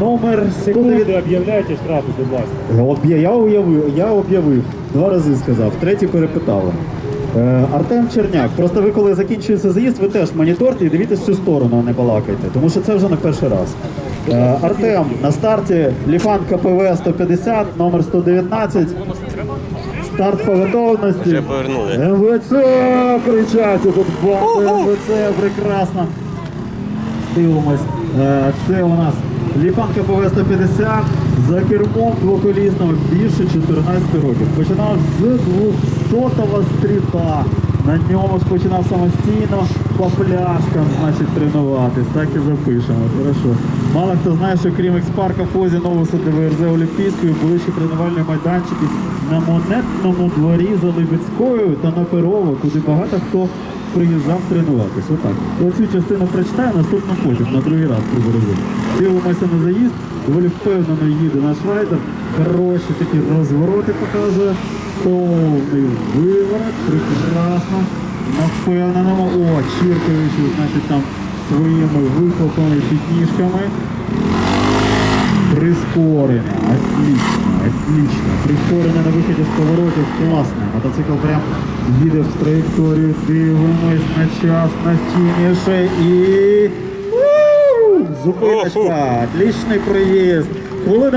Номер 109. Секунди об'являйте штрафи, будь ласка. От я, я уявив, я об'явив, два рази сказав, третій перепитали. Е, Артем Черняк, просто ви коли закінчується заїзд, ви теж моніторте і дивіться в цю сторону, а не балакайте, тому що це вже не перший раз. Е, Артем на старті Ліфан КПВ 150, номер 119. Старт по готовності. Вже повернули. МВЦ кричать тут бомби, МВЦ, прекрасно. Дивимось. Е, Це у нас Ліфан КПВ 150 за кермом двоколісного більше 14 років. Починав з 200-го стріта. На ньому ж починав самостійно по пляшкам, значить, тренуватись. Так і запишемо. Хорошо. Мало хто знає, що крім експарка Фозі Новуса ДВРЗ Олімпійської були ще тренувальні майданчики на монетному дворі за Либецькою та на Перово, куди багато хто приїжджав тренуватись. Отак. Оцю частину прочитаю, наступну потім, на другий раз прибережу. Дивимося на заїзд, доволі впевнено їде наш райдер. Хороші такі розвороти показує. Повний виворот, прекрасно. На. О, Чіркович, значить, там своїми вихлопами підніжками. Прискорення. Отлично, отлично. Прискорення на виході з поворотів класне. Мотоцикл прям їде в траєкторію. Дивимось на час, на фініше і... Зупиночка. Отличний проїзд.